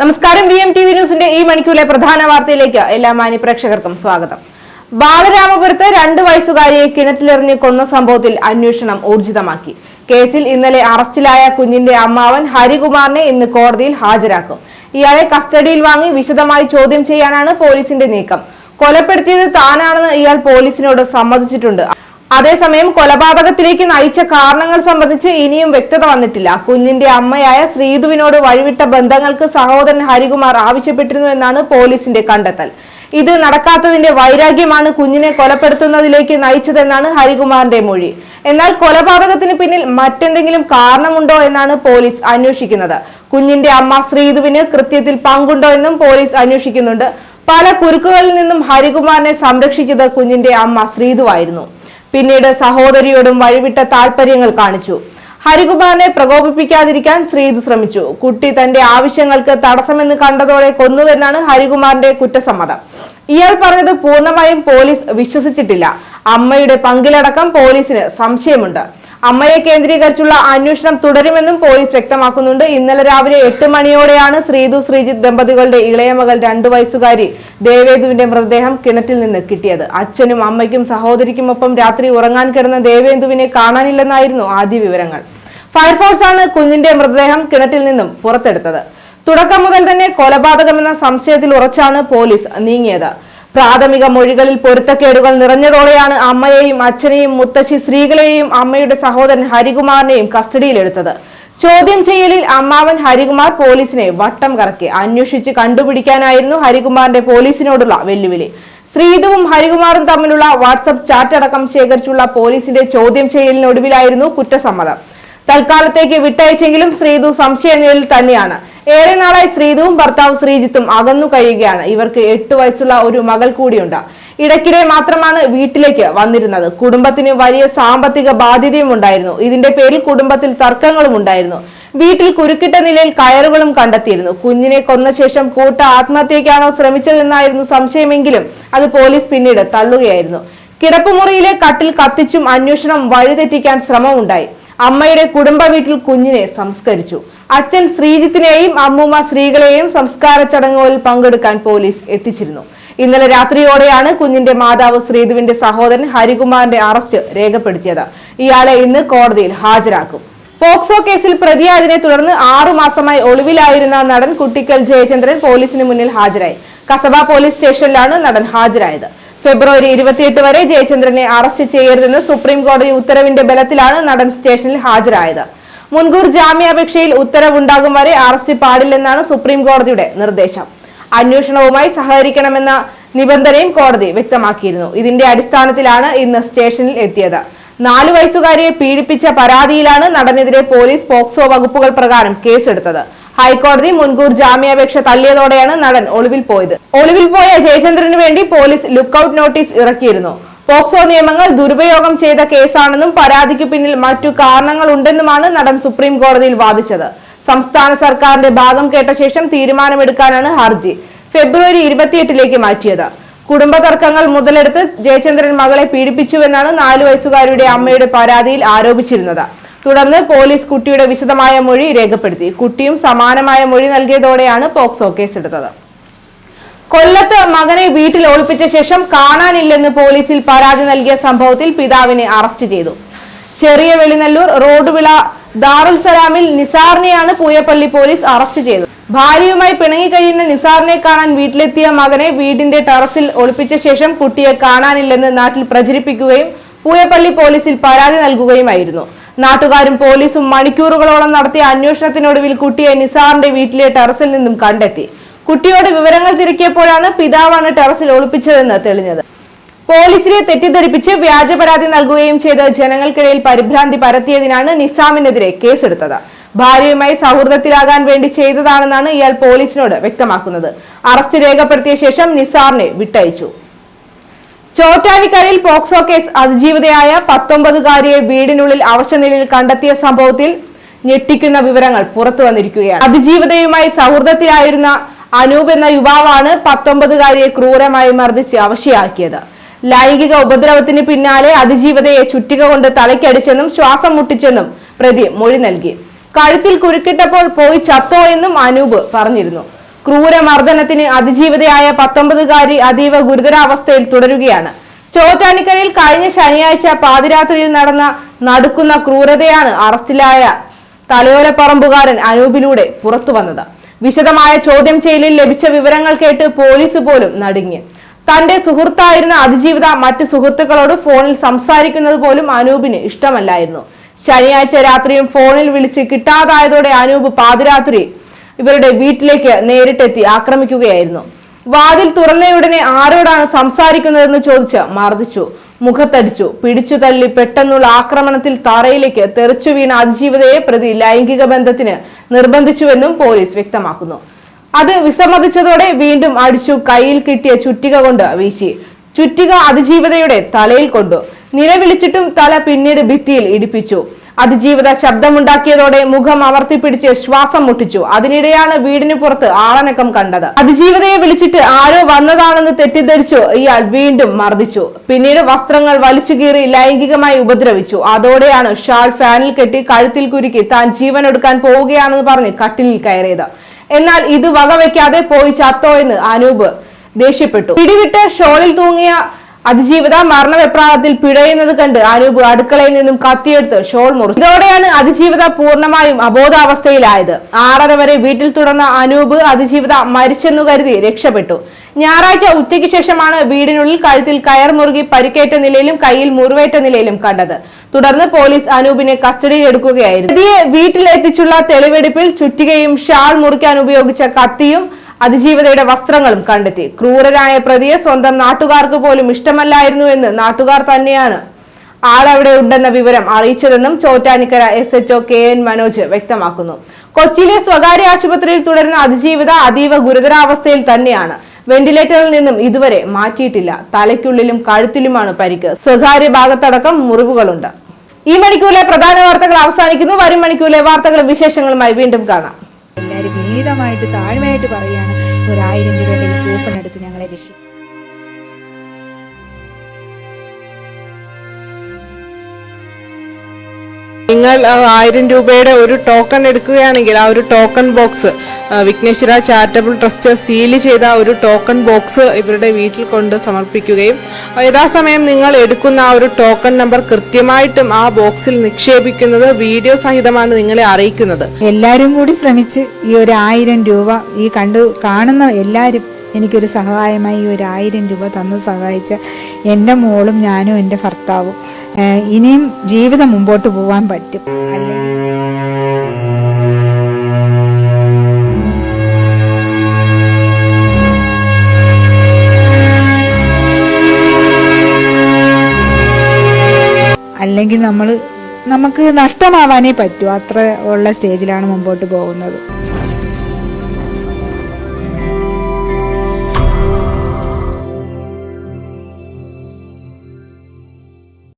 നമസ്കാരം. B M T V ന്യൂസിന്റെ ഈ മണിക്കൂറിലെ പ്രധാന വാർത്തയിലേക്ക് എല്ലാ മാന്യ പ്രേക്ഷകർക്കും സ്വാഗതം. ബാലരാമപുരത്ത് രണ്ട് വയസ്സുകാരിയെ കിണറ്റിലെറിഞ്ഞ് കൊന്ന സംഭവത്തിൽ അന്വേഷണം ഊർജിതമാക്കി. കേസിൽ ഇന്നലെ അറസ്റ്റിലായ കുഞ്ഞിന്റെ അമ്മാവൻ ഹരികുമാറിനെ ഇന്ന് കോടതിയിൽ ഹാജരാക്കും. ഇയാളെ കസ്റ്റഡിയിൽ വാങ്ങി വിശദമായി ചോദ്യം ചെയ്യാനാണ് പോലീസിന്റെ നീക്കം. കൊലപ്പെടുത്തിയത് താനാണെന്ന് ഇയാൾ പോലീസിനോട് സമ്മതിച്ചിട്ടുണ്ട്. അതേസമയം കൊലപാതകത്തിലേക്ക് നയിച്ച കാരണങ്ങൾ സംബന്ധിച്ച് ഇനിയും വ്യക്തത വന്നിട്ടില്ല. കുഞ്ഞിന്റെ അമ്മയായ ശ്രീധുവിനോട് വഴിവിട്ട ബന്ധങ്ങൾക്ക് സഹോദരൻ ഹരികുമാർ ആവശ്യപ്പെട്ടിരുന്നു എന്നാണ് പോലീസിന്റെ കണ്ടെത്തൽ. ഇത് നടക്കാത്തതിന്റെ വൈരാഗ്യമാണ് കുഞ്ഞിനെ കൊലപ്പെടുത്തുന്നതിലേക്ക് നയിച്ചതെന്നാണ് ഹരികുമാറിന്റെ മൊഴി. എന്നാൽ കൊലപാതകത്തിന് പിന്നിൽ മറ്റെന്തെങ്കിലും കാരണമുണ്ടോ എന്നാണ് പോലീസ് അന്വേഷിക്കുന്നത്. കുഞ്ഞിന്റെ അമ്മ ശ്രീധുവിന് കൃത്യത്തിൽ പങ്കുണ്ടോ എന്നും പോലീസ് അന്വേഷിക്കുന്നുണ്ട്. പല കുരുക്കുകളിൽ നിന്നും ഹരികുമാറിനെ സംരക്ഷിച്ചത് കുഞ്ഞിന്റെ അമ്മ ശ്രീധുവായിരുന്നു പിന്നീട് സഹോദരിയോടും വഴിവിട്ട താല്പര്യങ്ങൾ കാണിച്ചു. ഹരികുമാറിനെ പ്രകോപിപ്പിക്കാതിരിക്കാൻ ശ്രീതു ശ്രമിച്ചു. കുട്ടി തന്റെ ആവശ്യങ്ങൾക്ക് തടസ്സമെന്ന് കണ്ടതോടെ കൊന്നുവെന്നാണ് ഹരികുമാറിന്റെ കുറ്റസമ്മതം. ഇയാൾ പറഞ്ഞത് പൂർണമായും പോലീസ് വിശ്വസിച്ചിട്ടില്ല. അമ്മയുടെ പങ്കിലടക്കം പോലീസിന് സംശയമുണ്ട്. അമ്മയെ കേന്ദ്രീകരിച്ചുള്ള അന്വേഷണം തുടരുമെന്നും പോലീസ് വ്യക്തമാക്കുന്നുണ്ട്. ഇന്നലെ രാവിലെ എട്ട് മണിയോടെയാണ് ശ്രീതു ശ്രീജിത്ത് ദമ്പതികളുടെ ഇളയ മകൾ രണ്ടു വയസ്സുകാരി ദേവേന്ദുവിന്റെ മൃതദേഹം കിണറ്റിൽ നിന്ന് കിട്ടിയത്. അച്ഛനും അമ്മയ്ക്കും സഹോദരിക്കുമൊപ്പം രാത്രി ഉറങ്ങാൻ കിടന്ന ദേവേന്ദുവിനെ കാണാനില്ലെന്നായിരുന്നു ആദ്യ വിവരങ്ങൾ. ഫയർഫോഴ്സ് ആണ് കുഞ്ഞിന്റെ മൃതദേഹം കിണറ്റിൽ നിന്നും പുറത്തെടുത്തത്. തുടക്കം മുതൽ തന്നെ കൊലപാതകമെന്ന സംശയത്തിൽ ഉറച്ചാണ് പോലീസ് നീങ്ങിയത്. പ്രാഥമിക മൊഴികളിൽ പൊരുത്തക്കേടുകൾ നിറഞ്ഞതോടെയാണ് അമ്മയെയും അച്ഛനെയും മുത്തശ്ശി സ്ത്രീകളെയും അമ്മയുടെ സഹോദരൻ ഹരികുമാറിനെയും കസ്റ്റഡിയിലെടുത്തത്. ചോദ്യം ചെയ്യലിൽ അമ്മാവൻ ഹരികുമാർ പോലീസിനെ വട്ടം കറക്കി. അന്വേഷിച്ച് കണ്ടുപിടിക്കാനായിരുന്നു ഹരികുമാറിന്റെ പോലീസിനോടുള്ള വെല്ലുവിളി. ശ്രീതുവും ഹരികുമാറും തമ്മിലുള്ള വാട്സപ്പ് ചാറ്റ് അടക്കം ശേഖരിച്ചുള്ള പോലീസിന്റെ ചോദ്യം ചെയ്യലിനൊടുവിലായിരുന്നു കുറ്റസമ്മതം. തൽക്കാലത്തേക്ക് വിട്ടയച്ചെങ്കിലും ശ്രീധു സംശയനിലയിൽ തന്നെയാണ്. ഏറെ നാളായി ശ്രീതുവും ഭർത്താവ് ശ്രീജിത്തും അകന്നു കഴിയുകയാണ്. ഇവർക്ക് എട്ടു വയസ്സുള്ള ഒരു മകൾ കൂടിയുണ്ട്. ഇടയ്ക്കിടെ മാത്രമാണ് വീട്ടിലേക്ക് വന്നിരുന്നത്. കുടുംബത്തിന് വലിയ സാമ്പത്തിക ബാധ്യതയും ഉണ്ടായിരുന്നു. ഇതിന്റെ പേരിൽ കുടുംബത്തിൽ തർക്കങ്ങളും ഉണ്ടായിരുന്നു. വീട്ടിൽ കുരുക്കിട്ട നിലയിൽ കയറുകളും കണ്ടെത്തിയിരുന്നു. കുഞ്ഞിനെ കൊന്ന ശേഷം കൂട്ട ആത്മഹത്യക്കാണോ ശ്രമിച്ചതെന്നായിരുന്നു സംശയമെങ്കിലും അത് പോലീസ് പിന്നീട് തള്ളുകയായിരുന്നു. കിടപ്പുമുറിയിലെ കട്ടിൽ കത്തിച്ചും അന്വേഷണം വഴിതെറ്റിക്കാൻ ശ്രമമുണ്ടായി. അമ്മയുടെ കുടുംബ വീട്ടിൽ കുഞ്ഞിനെ സംസ്കരിച്ചു. അച്ഛൻ ശ്രീജിത്തിനെയും അമ്മൂമ്മ സ്ത്രീകളെയും സംസ്കാര ചടങ്ങുകളിൽ പങ്കെടുക്കാൻ പോലീസ് എത്തിച്ചിരുന്നു. ഇന്നലെ രാത്രിയോടെയാണ് കുഞ്ഞിന്റെ മാതാവ് ശ്രീധുവിന്റെ സഹോദരൻ ഹരികുമാറിന്റെ അറസ്റ്റ് രേഖപ്പെടുത്തിയത്. ഇയാളെ ഇന്ന് കോടതിയിൽ ഹാജരാക്കും. പോക്സോ കേസിൽ പ്രതിയായതിനെ തുടർന്ന് ആറു മാസമായി ഒളിവിലായിരുന്ന നടൻ കുട്ടിക്കൽ ജയചന്ദ്രൻ പോലീസിന് മുന്നിൽ ഹാജരായി. കസബ പോലീസ് സ്റ്റേഷനിലാണ് നടൻ ഹാജരായത്. ഫെബ്രുവരി ഇരുപത്തിയെട്ട് വരെ ജയചന്ദ്രനെ അറസ്റ്റ് ചെയ്യരുതെന്ന് സുപ്രീം കോടതി ഉത്തരവിന്റെ ബലത്തിലാണ് നടൻ സ്റ്റേഷനിൽ ഹാജരായത്. മുൻകൂർ ജാമ്യാപേക്ഷയിൽ ഉത്തരവുണ്ടാകും വരെ അറസ്റ്റ് പാടില്ലെന്നാണ് സുപ്രീം കോടതിയുടെ നിർദ്ദേശം. അന്വേഷണവുമായി സഹകരിക്കണമെന്ന നിബന്ധനയും കോടതി വ്യക്തമാക്കിയിരുന്നു. ഇതിന്റെ അടിസ്ഥാനത്തിലാണ് ഇന്ന് സ്റ്റേഷനിൽ എത്തിയത്. നാലു വയസ്സുകാരിയെ പീഡിപ്പിച്ച പരാതിയിലാണ് നടനെതിരെ പോലീസ് പോക്സോ വകുപ്പുകൾ പ്രകാരം കേസെടുത്തത്. ഹൈക്കോടതി മുൻകൂർ ജാമ്യാപേക്ഷ തള്ളിയതോടെയാണ് നടൻ ഒളിവിൽ പോയത്. ഒളിവിൽ പോയ ജയചന്ദ്രന് വേണ്ടി പോലീസ് ലുക്കൌട്ട് നോട്ടീസ് ഇറക്കിയിരുന്നു. പോക്സോ നിയമങ്ങൾ ദുരുപയോഗം ചെയ്ത കേസാണെന്നും പരാതിക്ക് പിന്നിൽ മറ്റു കാരണങ്ങൾ ഉണ്ടെന്നുമാണ് നടൻ സുപ്രീം കോടതിയിൽ വാദിച്ചത്. സംസ്ഥാന സർക്കാരിന്റെ ഭാഗം കേട്ട ശേഷം തീരുമാനമെടുക്കാനാണ് ഹർജി. ഫെബ്രുവരി ഇരുപത്തിയെട്ടിലേക്ക് മാറ്റിയത്. കുടുംബ തർക്കങ്ങൾ മുതലെടുത്ത് ജയചന്ദ്രൻ മകളെ പീഡിപ്പിച്ചുവെന്നാണ് നാലു വയസ്സുകാരിയുടെ അമ്മയുടെ പരാതിയിൽ ആരോപിച്ചിരുന്നത്. തുടർന്ന് പോലീസ് കുട്ടിയുടെ വിശദമായ മൊഴി രേഖപ്പെടുത്തി. കുട്ടിയും സമാനമായ മൊഴി നൽകിയതോടെയാണ് പോക്സോ കേസെടുത്തത്. കൊല്ലത്ത് മകനെ വീട്ടിൽ ഒളിപ്പിച്ച ശേഷം കാണാനില്ലെന്ന് പോലീസിൽ പരാതി നൽകിയ സംഭവത്തിൽ പിതാവിനെ അറസ്റ്റ് ചെയ്തു. ചെറിയ വെളിനല്ലൂർ റോഡുവിള ദാറുൽ സലാമിൽ നിസാറിനെയാണ് പൂയപ്പള്ളി പോലീസ് അറസ്റ്റ് ചെയ്തത്. ഭാര്യയുമായി പിണങ്ങിക്കഴിയുന്ന നിസാറിനെ കാണാൻ വീട്ടിലെത്തിയ മകനെ വീടിന്റെ ടെറസിൽ ഒളിപ്പിച്ച ശേഷം കുട്ടിയെ കാണാനില്ലെന്ന് നാട്ടിൽ പ്രചരിപ്പിക്കുകയും പൂയപ്പള്ളി പോലീസിൽ പരാതി നൽകുകയുമായിരുന്നു. നാട്ടുകാരും പോലീസും മണിക്കൂറുകളോളം നടത്തിയ അന്വേഷണത്തിനൊടുവിൽ കുട്ടിയെ നിസാറിന്റെ വീട്ടിലെ ടെറസിൽ നിന്നും കണ്ടെത്തി. കുട്ടിയോട് വിവരങ്ങൾ തിരക്കിയപ്പോഴാണ് പിതാവാണ് ടെറസിൽ ഒളിപ്പിച്ചതെന്ന് തെളിഞ്ഞത്. പോലീസിനെ തെറ്റിദ്ധരിപ്പിച്ച് വ്യാജ പരാതി നൽകുകയും ചെയ്ത് ജനങ്ങൾക്കിടയിൽ പരിഭ്രാന്തി പരത്തിയതിനാണ് നിസാമിനെതിരെ കേസെടുത്തത്. ഭാര്യയുമായി സൗഹൃദത്തിലാകാൻ വേണ്ടി ചെയ്തതാണെന്നാണ് ഇയാൾ പോലീസിനോട് വ്യക്തമാക്കുന്നത്. അറസ്റ്റ് രേഖപ്പെടുത്തിയ ശേഷം നിസാറിനെ വിട്ടയച്ചു. ചോറ്റാനിക്കരയിൽ പോക്സോ കേസ് അതിജീവിതയായ പത്തൊമ്പതുകാരിയെ വീടിനുള്ളിൽ അവശനിലയിൽ കണ്ടെത്തിയ സംഭവത്തിൽ ഞെട്ടിക്കുന്ന വിവരങ്ങൾ പുറത്തു വന്നിരിക്കുകയാണ്. അതിജീവിതയുമായി സൗഹൃദത്തിലായിരുന്ന അനൂപ് എന്ന യുവാവാണ് പത്തൊമ്പതുകാരിയെ ക്രൂരമായി മർദ്ദിച്ച് അവശയാക്കിയത്. ലൈംഗിക ഉപദ്രവത്തിന് പിന്നാലെ അതിജീവതയെ ചുറ്റിക കൊണ്ട് തലയ്ക്കടിച്ചെന്നും ശ്വാസം മുട്ടിച്ചെന്നും പ്രതി മൊഴി നൽകി. കഴുത്തിൽ കുരുക്കിട്ടപ്പോൾ പോയി ചത്തോ എന്നും അനൂപ് പറഞ്ഞിരുന്നു. ക്രൂരമർദ്ദനത്തിന് അതിജീവിതയായ പത്തൊമ്പതുകാരി അതീവ ഗുരുതരാവസ്ഥയിൽ തുടരുകയാണ്. ചോറ്റാനിക്കരയിൽ കഴിഞ്ഞ ശനിയാഴ്ച പാതിരാത്രിയിൽ നടന്ന നടുക്കുന്ന ക്രൂരതയാണ് അറസ്റ്റിലായ തലയോലപ്പറമ്പുകാരൻ അനൂപിലൂടെ പുറത്തു വന്നത് വിശദമായ ചോദ്യം ചെയ്യലിൽ ലഭിച്ച വിവരങ്ങൾ കേട്ട് പോലീസ് പോലും നടുങ്ങി. തന്റെ സുഹൃത്തായിരുന്ന അതിജീവിത മറ്റ് സുഹൃത്തുക്കളോട് ഫോണിൽ സംസാരിക്കുന്നത് പോലും അനൂപിന് ഇഷ്ടമല്ലായിരുന്നു. ശനിയാഴ്ച രാത്രിയും ഫോണിൽ വിളിച്ച് കിട്ടാതായതോടെ അനൂപ് പാതിരാത്രി ഇവരുടെ വീട്ടിലേക്ക് നേരിട്ടെത്തി ആക്രമിക്കുകയായിരുന്നു. വാതിൽ തുറന്നയുടനെ ആരോടാണ് സംസാരിക്കുന്നതെന്ന് ചോദിച്ച് മർദ്ദിച്ചു. മുഖത്തടിച്ചു. പിടിച്ചു തള്ളി പെട്ടെന്നുള്ള ആക്രമണത്തിൽ തറയിലേക്ക് തെറിച്ചു വീണ അതിജീവിതയെ പ്രതി ലൈംഗിക ബന്ധത്തിന് നിർബന്ധിച്ചുവെന്നും പോലീസ് വ്യക്തമാക്കുന്നു. അത് വിസമ്മതിച്ചതോടെ വീണ്ടും അടിച്ചു കയ്യിൽ കിട്ടിയ ചുറ്റിക കൊണ്ട് വീശി. ചുറ്റിക അതിജീവിതയുടെ തലയിൽ കൊണ്ടു. നിലവിളിച്ചിട്ടും തല പിന്നീട് ഭിത്തിയിൽ ഇടിപ്പിച്ചു. അതിജീവിത ശബ്ദമുണ്ടാക്കിയതോടെ മുഖം അമർത്തിപ്പിടിച്ച് ശ്വാസം മുട്ടിച്ചു. അതിനിടെയാണ് വീടിന് പുറത്ത് ആളനക്കം കണ്ടത്. അതിജീവിതയെ വിളിച്ചിട്ട് ആരോ വന്നതാണെന്ന് തെറ്റിദ്ധരിച്ചു ഇയാൾ വീണ്ടും മർദ്ദിച്ചു. പിന്നീട് വസ്ത്രങ്ങൾ വലിച്ചു കീറി ലൈംഗികമായി ഉപദ്രവിച്ചു. അതോടെയാണ് ഷാൾ ഫാനിൽ കെട്ടി കഴുത്തിൽ കുരുക്കി താൻ ജീവൻ എടുക്കാൻ പോവുകയാണെന്ന് പറഞ്ഞ് കട്ടിലിൽ കയറിയത്. എന്നാൽ ഇത് വകവയ്ക്കാതെ പോയി ചത്തോ എന്ന് അനൂപ് ദേഷ്യപ്പെട്ടു. പിടിവിട്ട് ഷോളിൽ തൂങ്ങിയ അതിജീവിത മരണവെപ്രാളത്തിൽ പിഴയുന്നത് കണ്ട് അനൂപ് അടുക്കളയിൽ നിന്നും കത്തിയെടുത്ത് ഷോൾ മുറിച്ചു. ഇതോടെയാണ് അതിജീവിത പൂർണമായും അബോധാവസ്ഥയിലായത്. ആറര വരെ വീട്ടിൽ തുടർന്ന അനൂപ് അതിജീവിത മരിച്ചെന്നു കരുതി രക്ഷപ്പെട്ടു. ഞായറാഴ്ച ഉച്ചയ്ക്ക് ശേഷമാണ് വീടിനുള്ളിൽ കഴുത്തിൽ കയർ മുറുകി പരിക്കേറ്റ നിലയിലും കയ്യിൽ മുറിവേറ്റ നിലയിലും കണ്ടത്. തുടർന്ന് പോലീസ് അനൂപിനെ കസ്റ്റഡിയിൽ എടുക്കുകയായിരുന്നു പ്രതിയെ വീട്ടിലെത്തിച്ചുള്ള തെളിവെടുപ്പിൽ ചുറ്റികയും ഷാൾ മുറിക്കാൻ ഉപയോഗിച്ച കത്തിയും അതിജീവിതയുടെ വസ്ത്രങ്ങളും കണ്ടെത്തി. ക്രൂരനായ പ്രതിയെ സ്വന്തം നാട്ടുകാർക്ക് പോലും ഇഷ്ടമല്ലായിരുന്നു എന്ന് നാട്ടുകാർ തന്നെയാണ് ആളവിടെ ഉണ്ടെന്ന വിവരം അറിയിച്ചതെന്നും Chottanikkara S H O K N Manoj വ്യക്തമാക്കുന്നു. കൊച്ചിയിലെ സ്വകാര്യ ആശുപത്രിയിൽ തുടരുന്ന അതിജീവിത അതീവ ഗുരുതരാവസ്ഥയിൽ തന്നെയാണ്. വെന്റിലേറ്ററിൽ നിന്നും ഇതുവരെ മാറ്റിയിട്ടില്ല. തലയ്ക്കുള്ളിലും കഴുത്തിലുമാണ് പരിക്ക്. സ്വകാര്യ ഭാഗത്തടക്കം മുറിവുകളുണ്ട്. ഈ മണിക്കൂറിലെ പ്രധാന വാർത്തകൾ അവസാനിക്കുന്നു. വരും മണിക്കൂറിലെ വാർത്തകളും വിശേഷങ്ങളുമായി വീണ്ടും കാണാം. എല്ലാവരും വിനീതമായിട്ട് താഴ്മയായിട്ട് പറയുകയാണ്. ഒരായിരം രൂപയുടെ ഈ കൂപ്പൺ എടുത്ത് ഞങ്ങളെ രക്ഷിക്കും. നിങ്ങൾ ആയിരം രൂപയുടെ ഒരു ടോക്കൺ എടുക്കുകയാണെങ്കിൽ ആ ഒരു token box Vighneshwara charitable trust seal ചെയ്ത ഒരു ടോക്കൺ ബോക്സ് ഇവരുടെ വീട്ടിൽ കൊണ്ട് സമർപ്പിക്കുകയും യഥാസമയം നിങ്ങൾ എടുക്കുന്ന ആ ഒരു ടോക്കൺ നമ്പർ കൃത്യമായിട്ടും ആ ബോക്സിൽ നിക്ഷേപിക്കുന്നത് വീഡിയോ സഹിതമാണ് നിങ്ങളെ അറിയിക്കുന്നത്. എല്ലാവരും കൂടി ശ്രമിച്ച് ഈ ഒരു ആയിരം രൂപ ഈ കണ്ടു കാണുന്ന എല്ലാവരും എനിക്കൊരു സഹായമായി ഈ ഒരു ആയിരം രൂപ തന്ന് സഹായിച്ച എന്റെ മോളും ഞാനും എന്റെ ഭർത്താവും. ഇനിയും ജീവിതം മുമ്പോട്ട് പോകാൻ പറ്റും അല്ലെങ്കിൽ അല്ലെങ്കിൽ നമ്മൾ നമുക്ക് നഷ്ടമാവാനേ പറ്റൂ. അത്ര ഉള്ള സ്റ്റേജിലാണ് മുമ്പോട്ട് പോകുന്നത്.